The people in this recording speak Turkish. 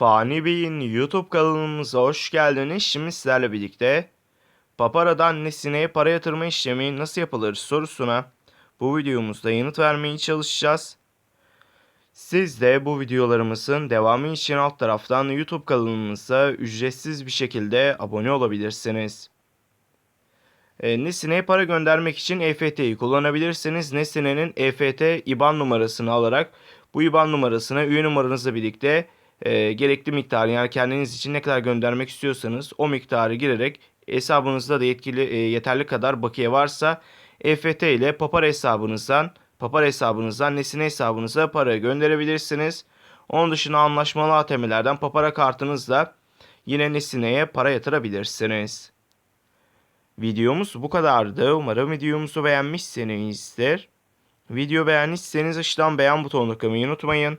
Fani Bey'in YouTube kanalımıza hoş geldiniz. Şimdi sizlerle birlikte Papara'dan nesneye para yatırma işlemi nasıl yapılır sorusuna bu videomuzda yanıt vermeye çalışacağız. Siz de bu videolarımızın devamı için alt taraftan YouTube kanalımıza ücretsiz bir şekilde abone olabilirsiniz. E, Nesne'ye para göndermek için EFT'yi kullanabilirsiniz. Nesne'nin EFT IBAN numarasını alarak bu IBAN numarasına üye numaranızla birlikte e, gerekli miktarı yani kendiniz için ne kadar göndermek istiyorsanız o miktarı girerek hesabınızda da yetkili e, yeterli kadar bakiye varsa EFT ile Papar hesabınızdan Papar hesabınızdan Nesine hesabınıza para gönderebilirsiniz. Onun dışında anlaşmalı ATM'lerden Papara kartınızla yine Nesine'ye para yatırabilirsiniz. Videomuz bu kadardı. Umarım videomuzu beğenmişsinizdir. Video beğenmişseniz aşağıdan beğen butonuna tıklamayı unutmayın.